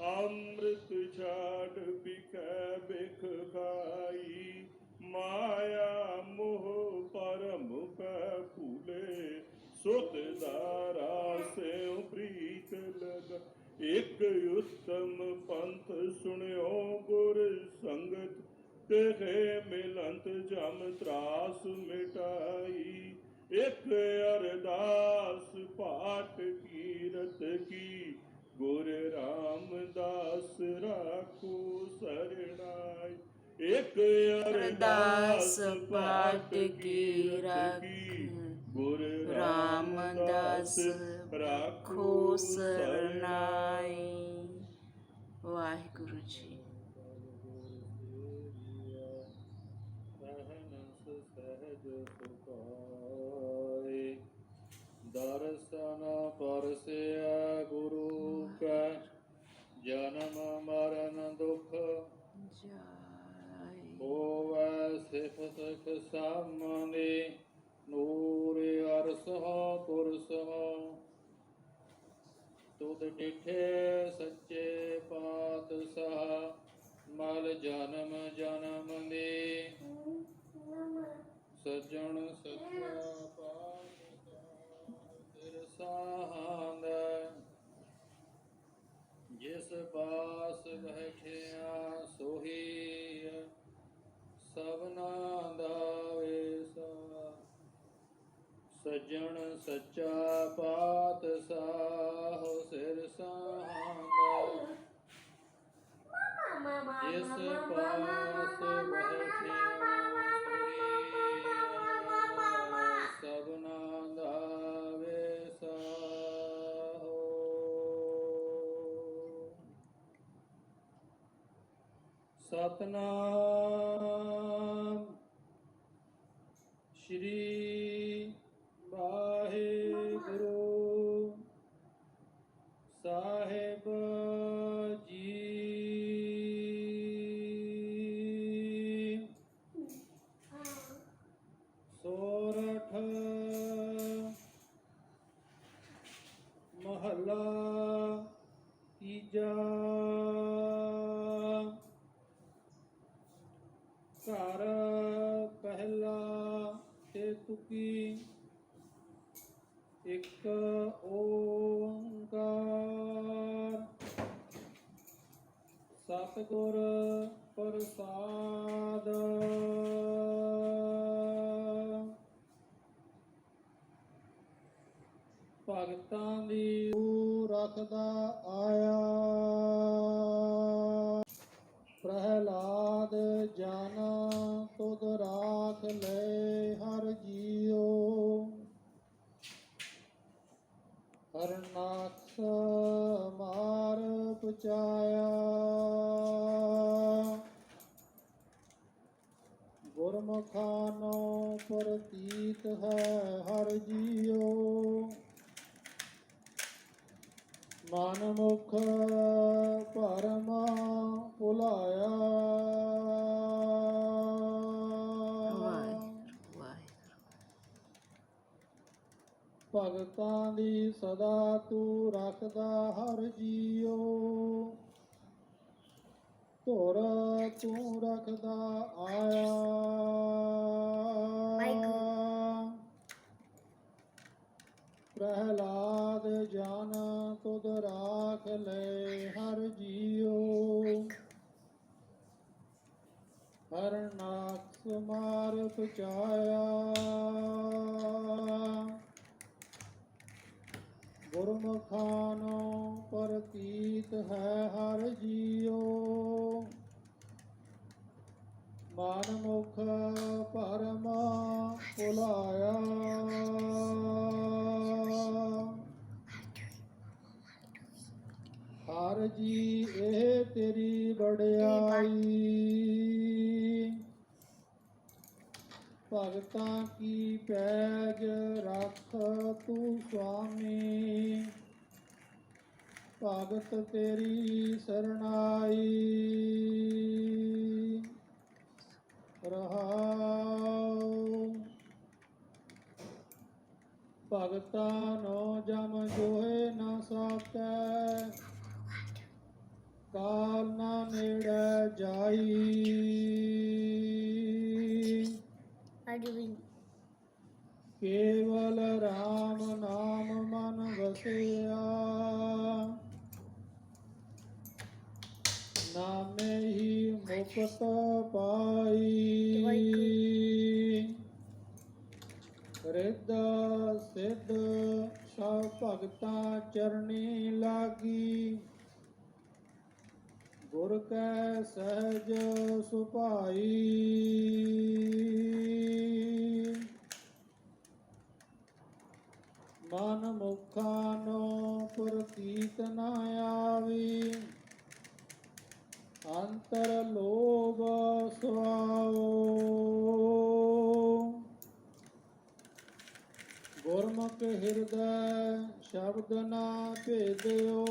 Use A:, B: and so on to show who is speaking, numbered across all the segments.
A: अमृत छाट बिक बिख खाई, माया मोह परम फूले सुत दारा से प्रीत लगा। एक उत्तम पंथ सुनियो गुर संगत। तेहे मिलंत जम त्रास मिटाई। एक अरदास पाठ कीरत की। ਗੁਰ ਰਾਮਦਾਸ ਰਾਖੋ ਸਰਣਾਈ। ਇਕ ਅਰਦਾਸ ਪਾਠ ਕੀਰਤ ਕੀ। ਗੁਰ ਰਾਮਦਾਸ ਰਾਖੋ ਸਰਣਾਈ।
B: ਵਾਹਿਗੁਰੂ ਜੀ।
A: ਸਹਨਸ ਸੁਖਾਏ। ਦਰਸ਼ਨ ਪਰਸਿਆ ਗੁਰੂ ਜਨਮ ਮਰਨ ਦੁਖ।
B: ਜੈ
A: ਹੋਵੈ ਸਿਫਤ ਸਾਮਨੇ ਨੂਰ ਅਰਸਹ ਕੁਰਸਹ ਤੁਧ ਡਿਠੇ ਸੱਚੇ ਪਾਤਸ਼ਾਹ ਮਲ ਜਨਮ ਜਨਮ ਦੇ ਸਜਣ ਸੱਚਾ ਪਾਤਸ਼ਾਹ ਤੇਰ ਸਾਹੰਦ ਜਿਸ ਪਾਸ ਬੈਠਿਆ ਸੋਹੀ ਸਭਨਾ ਦਾ ਵੇਸਾ ਸੱਜਣ ਸੱਚਾ ਪਾਤਸ਼ਾਹ ਸਤਨਾਮ। ਸ਼੍ਰੀ ਸਤਿਗੁਰ ਪ੍ਰਸਾਦ। ਭਗਤਾਂ ਦੀ ਉਹ ਰੱਖਦਾ ਪ੍ਰਤੀਤ ਹੈ ਹਰ ਜੀਓ। ਮਨ ਮੁਖ ਭਰਮ ਭੁਲਾਇਆ। ਭਗਤਾਂ ਦੀ ਸਦਾ ਤੂੰ ਰੱਖਦਾ ਹਰ ਜੀਓ। ਧੁਰ ਤੂੰ ਰੱਖਦਾ ਆਇਆ। ਮਾਰ ਪਚਾਇਆ ਗੁਰਮੁਖਾਨੋ ਪ੍ਰਤੀਤ ਹੈ ਹਰ ਜੀਉ। ਮਨ ਮੁਖ ਪਰਮ ਭੁਲਾਇਆ। ਹਰ ਜੀ ਇਹ ਤੇਰੀ ਵਡਿਆਈ। ਭਗਤਾਂ ਕੀ ਪੈਜ ਰੱਖ ਤੂੰ ਸੁਆਮੀ? ਭਗਤ ਤੇਰੀ ਸਰਣਾਈ। ਰਹਾਉ। ਭਗਤਾਂ
B: ਅਰਵਿੰਦ
A: ਕੇਵਲ RAM ਨਾਮ ਮਨ ਵਸਿਆ। ਨਾਮੇ ਹੀ ਮੁਕਤ ਪਾਈ। ਰਿੱਧ ਸਿੱਧ ਸਭ ਭਗਤਾਂ ਚਰਣੀ ਲਾਗੀ। ਗੁਰ ਕੈ ਸਹਿਜ ਸੁਭਾਈ। ਮਨ ਮੁਖਾਂ ਨੋ ਪ੍ਰਤੀਤ ਨ ਆਵੀ। ਅੰਤਰ ਲੋਭ ਸੁਆਓ। ਗੁਰਮੁਖ ਹਿਰਦੈ ਸ਼ਬਦ ਨਾ ਭੇਦਿਓ।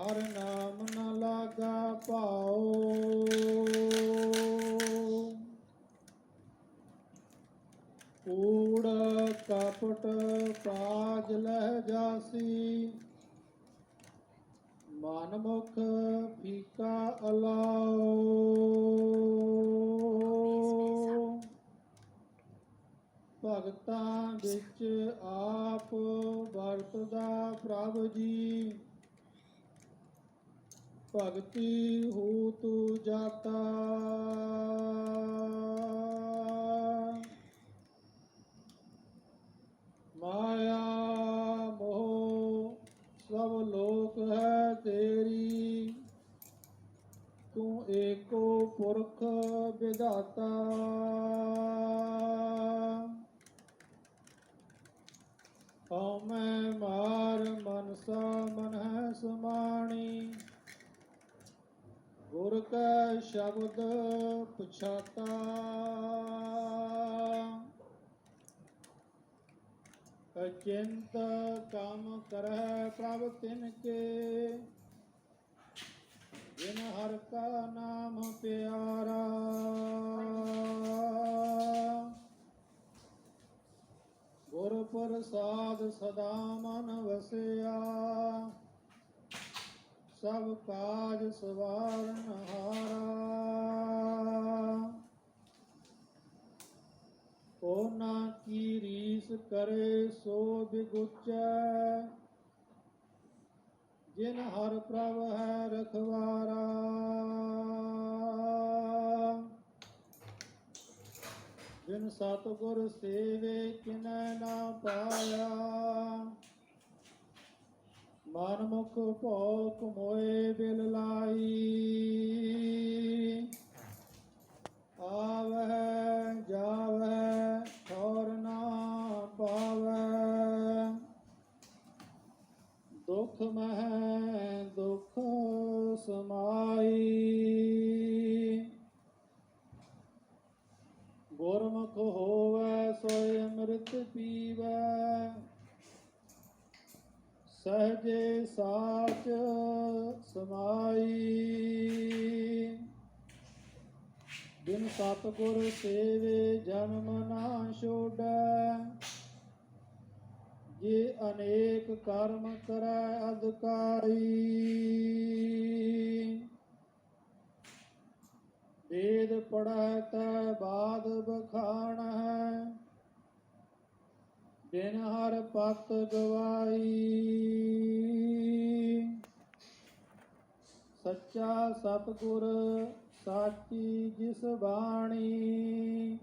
A: ਹਰ ਨਾਮ ਨ ਲਾਗਾ ਭਾਉ ਕੂੜ ਕਪਟ ਕਾਜ ਲਹਿ ਜਾਸੀ। ਮਨ ਮੁਖ ਫੀਕਾ ਅਲਾਓ। ਭਗਤਾਂ ਵਿੱਚ ਆਪ ਵਰਤਦਾ ਪ੍ਰਭ ਜੀ। ਭਗਤੀ ਹੋ ਤੂ ਜਾਤਾ। ਮਾਇਆ ਮੋਹ ਸਭ ਲੋਕ ਹੈ ਤੇਰੀ। ਤੂੰ ਏਕੋ ਪੁਰਖ ਵਿਧਾਤਾ। ਹਉਮੈ ਮਾਰ ਮਨਸਾ ਮਨ ਹੈ ਸਮਾਣੀ। ਗੁਰ ਕੈ ਸ਼ਬਦ ਪਛਾਤਾ। ਅਚਿੰਤ ਕੰਮ ਕਰੈ ਪ੍ਰਭ ਤਿਨ ਕੇ। ਜਿਨ ਹਰ ਕਾ ਨਾਮ ਪਿਆਰਾ। ਗੁਰ ਪ੍ਰਸਾਦ ਸਦਾ ਮਨ ਵਸਿਆ। ਸਭ ਕਾਜ ਸਵਾਰਨ ਹਾਰਾ ਨਾ ਕੀ ਰੀਸ ਕਰੇ, ਸੋ ਬਿਗੁਚੈ। ਜਿਨ ਹਰ ਪ੍ਰਭ ਹੈ ਰਖਵਾਰਾ। ਜਿਨ ਸਤਿਗੁਰ ਸੇਵੇ, ਕਿਨੈ ਨਾ ਪਾਇਆ। ਮਨ ਮੁਖ ਭੋਕ ਮੋਏ ਬਿਲ ਲਾਈ। ਆਵਹਿ, ਜਾਵਹਿ ਠੌਰ ਨਾ ਪਾਵੈ ਦੁਖ ਮਹਿ, ਦੁਖ ਸਮਾਈ ਸਮਾਈ ਬਿਨ ਸਤਿਗੁਰ ਸੇਵੇ ਜਨਮ ਨਾ ਛੋੜੈ। ਜੇ ਅਨੇਕ ਕਰਮ ਕਰੈ ਅਧਿਕਾਰੀ। ਵੇਦ ਪੜੈ ਤੈ ਬਾਦ ਬਖਾਣ ਹੈ ਬਿਨ ਹਰ ਪਤ ਗਵਾਈ। ਸੱਚਾ ਸਤਿਗੁਰ ਸਾਚੀ ਜਿਸ ਬਾਣੀ।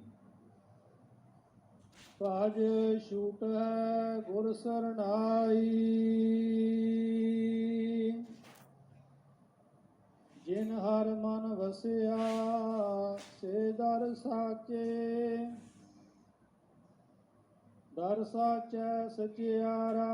A: ਭਜ ਛੂਟ ਹੈ ਗੁਰ ਸਰਣਾਈ। ਜਿਨ ਹਰ ਮਨ ਵਸਿਆ ਸੇ ਦਰ ਸਾਚੇ। ਦਰ ਸਾਚੈ ਸਚਿਆਰਾ।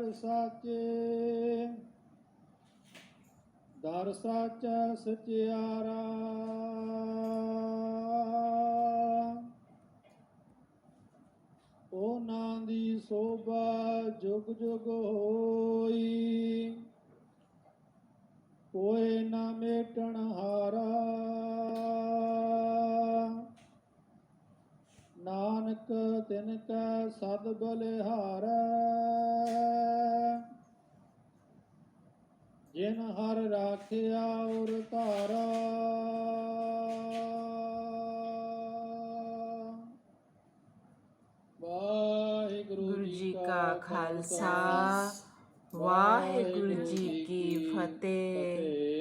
A: ਦਰ ਸਾਚੇ। ਦਰ ਸਾਚਾ ਸਚਿਆਰਾ। ਉਹਨਾਂ ਦੀ ਸੋਭਾ ਜੁਗ ਜੁਗ ਹੋਈ। ਕੋਏ ਨਾ ਮੇਟਣ ਹਾਰਾ। ਨਾਨਕ ਤਿਨ ਕੈ ਸਦ ਬਲਿਹਾਰੈ। ਜਿਨ ਹਰ ਰਾਖਿਆ ਉਰ ਧਾਰਾ। ਵਾਹਿਗੁਰੂ
C: ਗੁਰੂ ਜੀ ਕਾ ਖਾਲਸਾ ਵਾਹਿਗੁਰੂ ਜੀ ਕੀ ਫਤਿਹ।